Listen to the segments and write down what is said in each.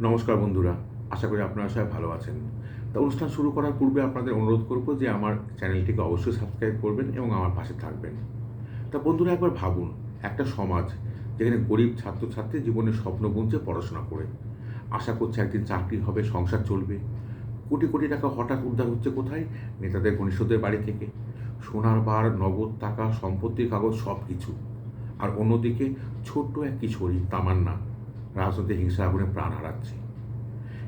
নমস্কার বন্ধুরা, আশা করি আপনারা সবাই ভালো আছেন। তা অনুষ্ঠান শুরু করার পূর্বে আপনাদের অনুরোধ করব যে আমার চ্যানেলটিকে অবশ্যই সাবস্ক্রাইব করবেন এবং আমার পাশে থাকবেন। তা বন্ধুরা একবার ভাবুন, একটা সমাজ যেখানে গরিব ছাত্রছাত্রী জীবনের স্বপ্ন বুনছে পড়াশোনা করে। আশা করছে একদিন চাকরি হবে, সংসার চলবে। কোটি কোটি টাকা হঠাৎ উদ্ধার হচ্ছে কোথায়? নেতাদের, ঘনিষ্ঠদের বাড়ি থেকে। সোনার বার, নগদ টাকা, সম্পত্তির কাগজ সব কিছু আর অন্যদিকে ছোট্ট এক কিশোরী, তামান্না। রাজনৈতিক হিংসা আগুনে প্রাণ হারাচ্ছে।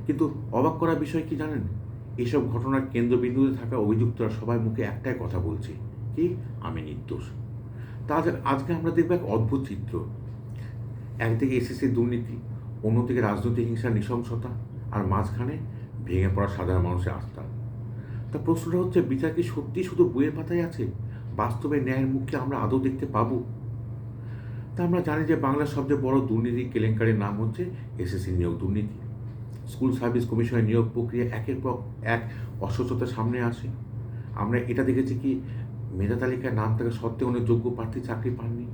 কিন্তু অবাক করার বিষয় কি জানেন? এসব ঘটনার কেন্দ্রবিন্দুতে থাকা অভিযুক্তরা সবাই মুখে একটাই কথা বলছে, কি? আমি নির্দোষ। তা আজ- আজকে আমরা দেখব এক অদ্ভুত চিত্র। একদিকে এসএসসি দুর্নীতি, অন্যদিকে রাজনৈতিক হিংসার নৃশংসতা, আর মাঝখানে ভেঙে পড়া সাধারণ মানুষের আস্থা। তা প্রশ্নটা হচ্ছে, বিচার কি সত্যি শুধু বইয়ের পাতায় আছে? বাস্তবে ন্যায়ের মুখকে আমরা আদৌ দেখতে পাবো? তা আমরা জানি যে বাংলার সবচেয়ে বড় দুর্নীতি কেলেঙ্কারির নাম হচ্ছে এসএসসি নিয়োগ দুর্নীতি। স্কুল সার্ভিস কমিশনের নিয়োগ প্রক্রিয়া একের পর এক অস্বচ্ছতার সামনে আসে। আমরা এটা দেখেছি কি, মেধা তালিকায় নাম থাকা সত্ত্বেও অনেক যোগ্য প্রার্থী চাকরি পাননি,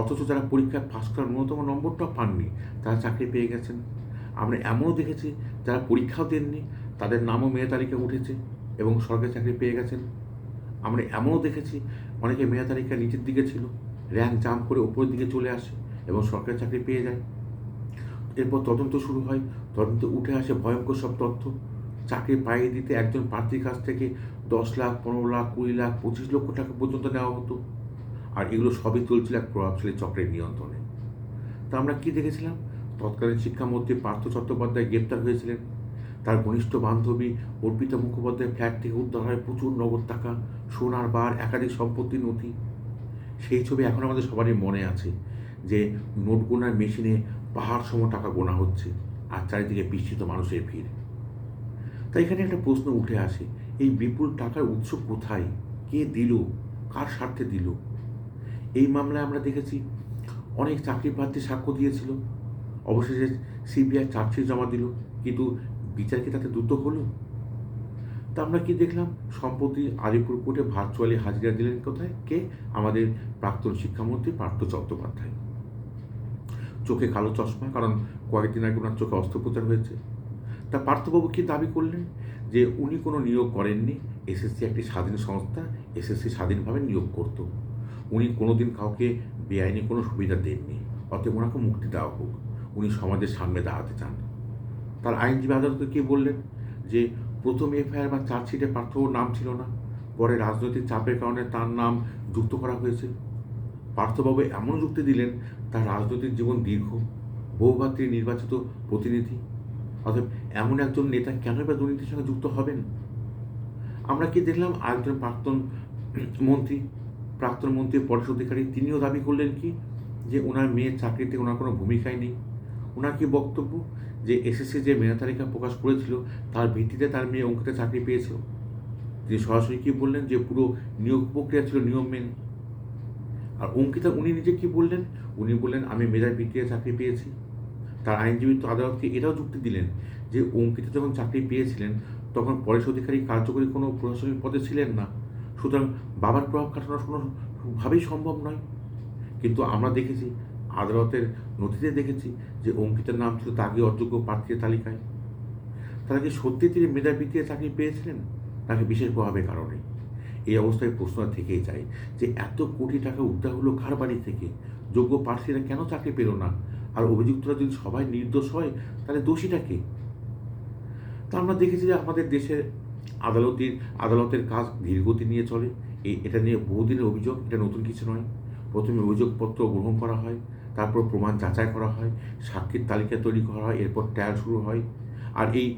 অথচ যারা পরীক্ষায় পাস করার ন্যূনতম নম্বরটাও পাননি, তারা চাকরি পেয়ে গেছেন। আমরা এমনও দেখেছি, যারা পরীক্ষাও দেননি, তাদের নামও মেধা তালিকায় উঠেছে এবং সরকারি চাকরি পেয়ে গেছেন। আমরা এমনও দেখেছি, অনেকে মেধা তালিকা নিচের দিকে ছিল। র্যাঙ্ক জাম্প করে ওপরের দিকে চলে আসে এবং সরকারি চাকরি পেয়ে যায়। এরপর তদন্ত শুরু হয়। তদন্তে উঠে আসে ভয়ঙ্কর সব তথ্য। চাকরি পাইয়ে দিতে একজন প্রার্থীর কাছ থেকে দশ লাখ, পনেরো লাখ, কুড়ি লাখ, পঁচিশ লক্ষ টাকা পর্যন্ত নেওয়া হতো। আর এগুলো সবই চলছিল এক প্রভাবশালী চক্রের নিয়ন্ত্রণে। তা আমরা কী দেখেছিলাম? তৎকালীন শিক্ষামন্ত্রী পার্থ চট্টোপাধ্যায় গ্রেপ্তার হয়েছিলেন। তার ঘনিষ্ঠ বান্ধবী অর্পিতা মুখোপাধ্যায় ফ্ল্যাট থেকে উদ্ধার হয় প্রচুর নগদ টাকা, সোনার বার, একাধিক সম্পত্তির নথি। সেই ছবি এখন আমাদের সবারই মনে আছে যে নোট গোনার মেশিনে পাহাড় সম টাকা গোনা হচ্ছে আর চারিদিকে বিস্মিত মানুষের ভিড়। তাই এখানে একটা প্রশ্ন উঠে আসে, এই বিপুল টাকার উৎস কোথায়? কে দিল? কার স্বার্থে দিল? এই মামলায় আমরা দেখেছি অনেক চাকরি প্রার্থী সাক্ষ্য দিয়েছিল। অবশেষে সিবিআই চার্জশিট জমা দিল, কিন্তু বিচার কি তাতে দ্রুত হলো? তা আমরা কি দেখলাম? সম্প্রতি আলিপুর কোর্টে ভার্চুয়ালি হাজিরা দিলেন কোথায়? কে? আমাদের প্রাক্তন শিক্ষামন্ত্রী পার্থ চট্টোপাধ্যায়। চোখে কালো চশমা, কারণ কয়েকদিন আগে ওনার চোখে অস্ত্রোপচার হয়েছে। তা পার্থবাবু কি দাবি করলেন? যে উনি কোনো নিয়োগ করেননি, এসএসসি একটি স্বাধীন সংস্থা, এসএসসি স্বাধীনভাবে নিয়োগ করত। উনি কোনোদিন কাউকে বেআইনি কোনো সুবিধা দেননি, অতএব ওনাকে মুক্তি দেওয়া হোক। উনি সমাজের সামনে দাঁড়াতে চান। তার আইনজীবী আদালতকে কে বললেন যে প্রথম এফআইআর বা চার্জশিটে পার্থবাবুর নাম ছিল না। পরে রাজনৈতিক চাপের কারণে তার নাম যুক্ত করা হয়েছে। পার্থবাবু এমন যুক্তি দিলেন, তার রাজনৈতিক জীবন দীর্ঘ বহুবার তিনি নির্বাচিত প্রতিনিধি। অতএব এমন একজন নেতা কেন বা দুর্নীতির সঙ্গে যুক্ত হবেন? আমরা কি দেখলাম আরেকজন প্রাক্তন মন্ত্রী প্রাক্তন মন্ত্রী পরেশ অধিকারী তিনিও দাবি করলেন কি, যে ওনার মেয়ের চাকরিতে ওনার কোনো ভূমিকাই নেই। ওনার কি বক্তব্য? যে এসএসসি যে মেধা তালিকা প্রকাশ করেছিল, তার ভিত্তিতে তার মেয়ে অঙ্কিতা চাকরি পেয়েছিল। তিনি সরাসরি কি বললেন? যে পুরো নিয়োগ প্রক্রিয়া ছিল নিয়ম মেনে। আর অঙ্কিতা, উনি নিজে কি বললেন? উনি বললেন, আমি মেধার ভিত্তিতে চাকরি পেয়েছি। তার আইনজীবী তো আদালতকে এটাও যুক্তি দিলেন যে অঙ্কিতা যখন চাকরি পেয়েছিলেন, তখন পরেশ অধিকারী কার্যকরী কোনো প্রশাসনিক পদে ছিলেন না। সুতরাং বাবার প্রভাব খাটানো কোনোভাবেই সম্ভব নয়। কিন্তু আমরা দেখেছি আদালতের নথিতে দেখেছি যে অঙ্কিতার নাম ছিল তাকে অযোগ্য প্রার্থীর তালিকায়। তারা কি সত্যি তিনি মেধার ভিত্তিতে চাকরি পেয়েছিলেন? নাকি বিশেষ প্রভাবের কারণে। এই অবস্থায় প্রশ্ন থেকেই যায় যে এত কোটি টাকা উদ্ধার হলো কার বাড়ি থেকে? যোগ্য প্রার্থীরা কেন চাকরি পেল না? আর অভিযুক্তরা যদি সবাই নির্দোষ হয়, তাহলে দোষীটা কে? তা আমরা দেখেছি যে আমাদের দেশের আদালতের আদালতের কাজ ধীরগতি নিয়ে চলে। এই এটা নিয়ে বহুদিনের অভিযোগ, এটা নতুন কিছু নয়। প্রথমে অভিযোগপত্র গ্রহণ করা হয়। তারপর প্রমাণ যাচাই করা হয়, সাক্ষীর তালিকা তৈরি করা হয়, এরপর ট্রায়াল শুরু হয়। আর এই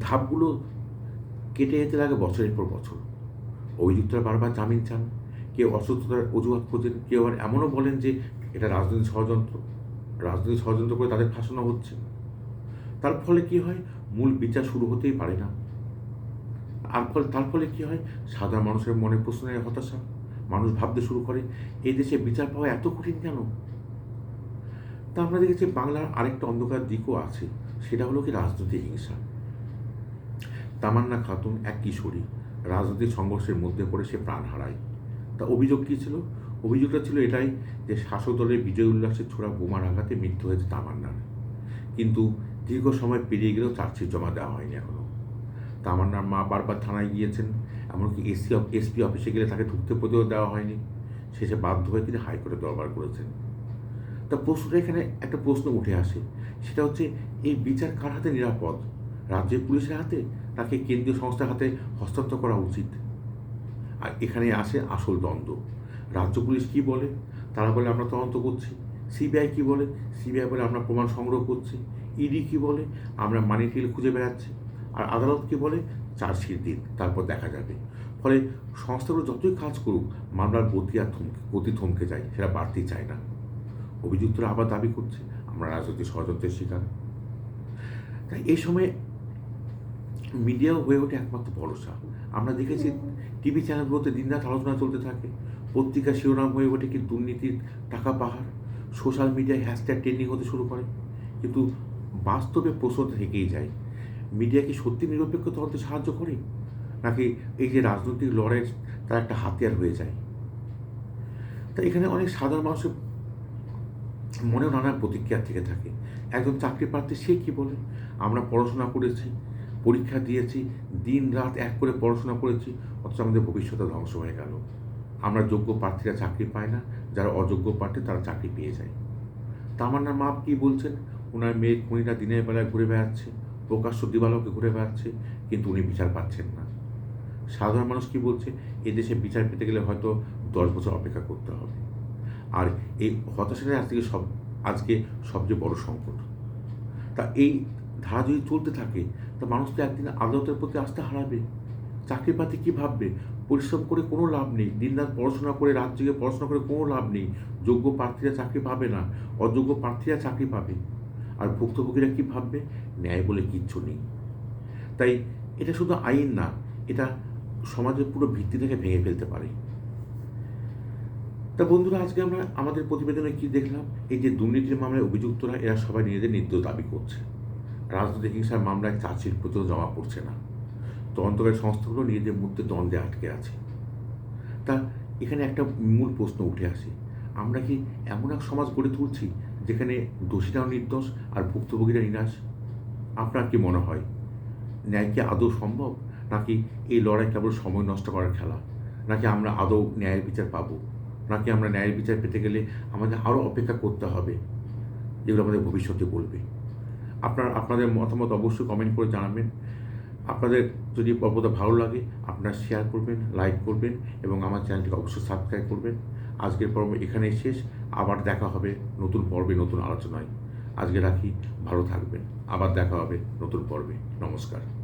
ধাপগুলো কেটে যেতে লাগে বছরের পর বছর। অভিযুক্তরা বারবার জামিন চান, কেউ অসুস্থতার অজুহাত খোঁজেন, কেউ আবার এমনও বলেন যে এটা রাজনৈতিক ষড়যন্ত্র। রাজনৈতিক ষড়যন্ত্র করে তাদের ফাঁসানো হচ্ছে। তার ফলে কি হয়? মূল বিচার শুরু হতেই পারে না। আর ফলে, তার ফলে কি হয়? সাধারণ মানুষের মনে প্রশ্নের হতাশা। মানুষ ভাবতে শুরু করে এই দেশে বিচার পাওয়া এত কঠিন কেন? তা আমরা দেখেছি বাংলার আরেকটা অন্ধকার দিকও আছে, সেটা হলো কি রাজনৈতিক হিংসা। তামান্না খাতুন এক কিশোরী, রাজনৈতিক সংঘর্ষের মধ্যে পড়ে সে প্রাণ হারায়। তা অভিযোগ কী ছিল? অভিযোগটা ছিল এটাই যে শাসক দলের বিজয় উল্লাসের ছোড়া বোমার আঘাতে মৃত্যু হয়েছে তামান্নার। কিন্তু দীর্ঘ সময় পেরিয়ে গেলেও চার্জশিট জমা দেওয়া হয়নি এখনও তা আমার নাম মা বারবার থানায় গিয়েছেন, এমনকি এসি এসপি অফিসে গেলে তাকে ঢুকতে পর্যন্ত দেওয়া হয়নি। শেষে বাধ্য হয়ে তিনি হাইকোর্টে দরবার করেছেন। তা প্রশ্নটা এখানে একটা প্রশ্ন উঠে আসে। সেটা হচ্ছে, এই বিচার কার হাতে নিরাপদ? রাজ্যের পুলিশের হাতে? তাকে কেন্দ্রীয় সংস্থার হাতে হস্তান্তর করা উচিত? আর এখানে আসে আসল দ্বন্দ্ব। রাজ্য পুলিশ কি বলে? তারা বলে, আমরা তদন্ত করছি। সিবিআই কি বলে? সিবিআই বলে, আমরা প্রমাণ সংগ্রহ করছি। ইডি কি বলে? আমরা মানি টেল খুঁজে বেড়াচ্ছি। আর আদালত কি বলে? চার্জশিট দিন, তারপর দেখা যাবে। ফলে সংস্থাগুলো যতই কাজ করুক, মামলার গতি আর থমকে গতি থমকে যায়, সেটা বাড়তেই চায় না। অভিযুক্তরা আবার দাবি করছে, আমরা রাজনৈতিক ষড়যন্ত্রের শিকার। তাই এই সময়ে মিডিয়াও হয়ে ওঠে একমাত্র ভরসা। আমরা দেখেছি টিভি চ্যানেলগুলোতে দিনরাত আলোচনা চলতে থাকে। পত্রিকা শিরোনাম হয়ে ওঠে কি দুর্নীতির টাকা পাহাড়। সোশ্যাল মিডিয়ায় হ্যাশট্যাগ ট্রেন্ডিং হতে শুরু করে। কিন্তু বাস্তবে প্রশ্ন থেকেই যায়, মিডিয়া কি সত্যি নিরপেক্ষ তদন্তে সাহায্য করে? নাকি এই যে রাজনৈতিক লড়াই তার একটা হাতিয়ার হয়ে যায়? তা এখানে অনেক সাধারণ মানুষের মনেও নানা প্রতিক্রিয়া থেকে থাকে। একজন চাকরি প্রার্থী, সে কী বলে? আমরা পড়াশোনা করেছি, পরীক্ষা দিয়েছি, দিন রাত এক করে পড়াশোনা করেছি, অথচ আমাদের ভবিষ্যতে ধ্বংস হয়ে গেল। আমরা যোগ্য প্রার্থীরা চাকরি পায় না, যারা অযোগ্য প্রার্থী তারা চাকরি পেয়ে যায়। তামান্নার মা কী বলছেন? ওনার মেয়ে খুনিরা দিনের বেলায় ঘুরে বেড়াচ্ছে, প্রকাশ্য দিবালোকে ঘুরে বেড়াচ্ছে, কিন্তু উনি বিচার পাচ্ছেন না। সাধারণ মানুষ কি বলছে? এদেশে বিচার পেতে গেলে হয়তো দশ বছর অপেক্ষা করতে হবে। আর এই হতাশাটাই আজকে সব আজকে সবচেয়ে বড় সংকট। তা এই ধারা যদি চলতে থাকে, তা মানুষ তো একদিন আদালতের প্রতি আস্থা হারাবে। চাকরি পাতি কী ভাববে? পরিশ্রম করে কোনো লাভ নেই। দিনরাত পড়াশোনা করে, রাত জেগে পড়াশোনা করে কোনো লাভ নেই। যোগ্য প্রার্থীরা চাকরি পাবে না, অযোগ্য প্রার্থীরা চাকরি পাবে। আর ভুক্তভোগীরা কী ভাববে? ন্যায় বলে কিচ্ছু নেই। তাই এটা শুধু আইন না, এটা সমাজের পুরো ভিত্তি থেকে ভেঙে ফেলতে পারে। তা বন্ধুরা, আজকে আমরা আমাদের প্রতিবেদনে কি দেখলাম? এই যে দুর্নীতির মামলায় অভিযুক্তরা, এরা সবাই নিজেদের নির্দোষ দাবি করছে। রাজনৈতিক হিংসার মামলায় চার্জশিট পর্যন্ত জমা পড়ছে না। তদন্তকারী সংস্থাগুলো নিজেদের মধ্যে দ্বন্দ্বে আটকে আছে। তা এখানে একটা মূল প্রশ্ন উঠে আসে। আমরা কি এমন এক সমাজ গড়ে তুলছি যেখানে দোষীরাও নির্দোষ আর ভুক্তভোগীরা নিরাশ? আপনার কি মনে হয়? ন্যায় কি আদৌ সম্ভব? নাকি এই লড়াই কেবল সময় নষ্ট করার খেলা? নাকি আমরা আদৌ ন্যায়ের বিচার পাবো? নাকি আমরা ন্যায়ের বিচার পেতে গেলে আমাদের আরও অপেক্ষা করতে হবে। যেগুলো আমাদের ভবিষ্যতে বলবে। আপনার, আপনাদের মতামত অবশ্যই কমেন্ট করে জানাবেন। আপনাদের যদি পর্বটা ভালো লাগে, আপনারা শেয়ার করবেন লাইক করবেন এবং আমার চ্যানেলটিকে অবশ্যই সাবস্ক্রাইব করবেন। আজকের পর্ব এখানেই শেষ। আবার দেখা হবে নতুন পর্বে, নতুন আলোচনায়। আজকে রাখি, ভালো থাকবেন। আবার দেখা হবে নতুন পর্বে। নমস্কার।